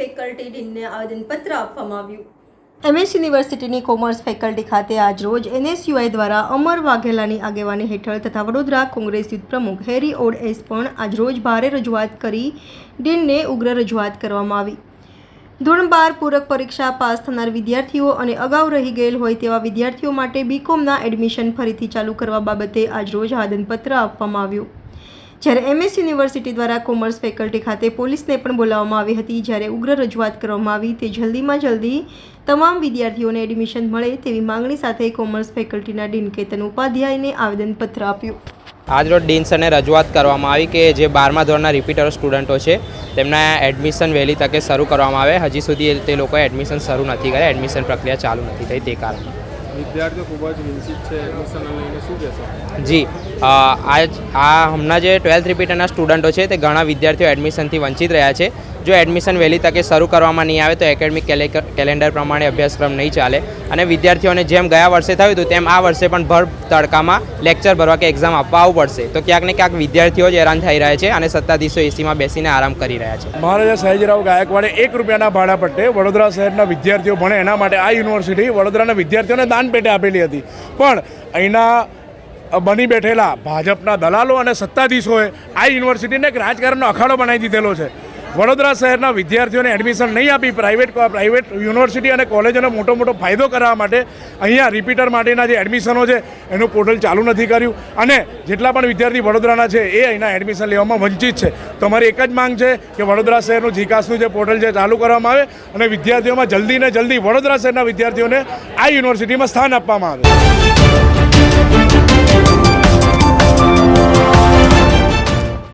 Faculty ડીનને આવેદનપત્ર આપવામાં આવ્યું. એમએસ યુનિવર્સિટીની કોમર્સ ફેકલ્ટી ખાતે આજરોજ એનએસયુઆઈ દ્વારા અમર વાઘેલાની આગેવાની હેઠળ તથા વડોદરા કોંગ્રેસ યુથ પ્રમુખ હેરી ઓડ એસ પણ આજરોજ ભારે રજૂઆત કરી ડીનને ઉગ્ર રજૂઆત કરવામાં આવી. ધોરણ બાર પૂરક પરીક્ષા પાસ થનાર વિદ્યાર્થીઓ અને અગાઉ રહી ગયેલ હોય તેવા વિદ્યાર્થીઓ માટે બીકોમના એડમિશન ફરીથી ચાલુ કરવા બાબતે આજરોજ આવેદનપત્ર આપવામાં આવ્યું. જ્યારે એમએસ યુનિવર્સિટી દ્વારા કોમર્સ ફેકલ્ટી ખાતે પોલીસને પણ બોલાવવામાં આવી હતી, જ્યારે ઉગ્ર રજૂઆત કરવામાં આવી તે જલ્દીમાં જલ્દી તમામ વિદ્યાર્થીઓને એડમિશન મળે તેવી માંગણી સાથે કોમર્સ ફેકલ્ટીના ડીન કેતન ઉપાધ્યાયને આવેદનપત્ર આપ્યું. આજરોજ ડીન્સને રજૂઆત કરવામાં આવી કે જે બારમા ધોરણના રિપીટર સ્ટુડન્ટો છે, તેમના એડમિશન વહેલી તકે શરૂ કરવામાં આવે. હજી સુધી તે લોકોએ એડમિશન શરૂ નથી કર્યા એડમિશન પ્રક્રિયા ચાલુ નથી થઈ તે કારણે. વિદ્યાર્થીઓ ખૂબ જ વિંચિત છે એડમિશન લઈને શું કહેશો? જી આજ આ હમણાં જે ટ્વેલ્થ રિપીટરના સ્ટુડન્ટો છે તે ઘણા વિદ્યાર્થીઓ એડમિશનથી વંચિત રહ્યા છે. જો એડમિશન વહેલી તકે શરૂ કરવામાં નહીં આવે તો એકેડમિક કેલેન્ડર પ્રમાણે અભ્યાસક્રમ નહીં ચાલે. અને વિદ્યાર્થીઓને જેમ ગયા વર્ષે થયું હતું તેમ આ વર્ષે પણ ભર તડકામાં લેક્ચર ભરવા કે એક્ઝામ આપવા આવવું પડશે. તો ક્યાંક ને ક્યાંક વિદ્યાર્થીઓ જ હેરાન થઈ રહ્યા છે અને સત્તાધીશો એસીમાં બેસીને આરામ કરી રહ્યા છે. મહારાજા સયાજીરાવ ગાયકવાડે એક રૂપિયાના ભાડા પટ્ટે વડોદરા શહેરના વિદ્યાર્થીઓ ભણે. એના માટે આ યુનિવર્સિટી વડોદરાના વિદ્યાર્થીઓને પેટે આપેલી હતી. પણ અહીંના બની બેઠેલા ભાજપના દલાલો અને સત્તાધીશોએ આ યુનિવર્સિટીને એક રાજકારણનો અખાડો બનાવી દીધેલો છે. વડોદરા શહેરના વિદ્યાર્થીઓને એડમિશન નહીં આપી પ્રાઇવેટ પ્રાઇવેટ યુનિવર્સિટી અને કોલેજોનો મોટો મોટો ફાયદો કરવા માટે અહીંયા રિપીટર માટેના જે એડમિશનો છે, એનું પોર્ટલ ચાલુ નથી કર્યું. અને જેટલા પણ વિદ્યાર્થી વડોદરાના છે, એ અહીંના એડમિશન લેવામાં વંચિત છે. તો અમારી એક જ માંગ છે કે વડોદરા શહેરનું જીકાસનું જે પોર્ટલ છે ચાલુ કરવામાં આવે અને વિદ્યાર્થીઓમાં જલ્દી ને જલ્દી વડોદરા શહેરના વિદ્યાર્થીઓને આ યુનિવર્સિટીમાં સ્થાન આપવામાં આવે.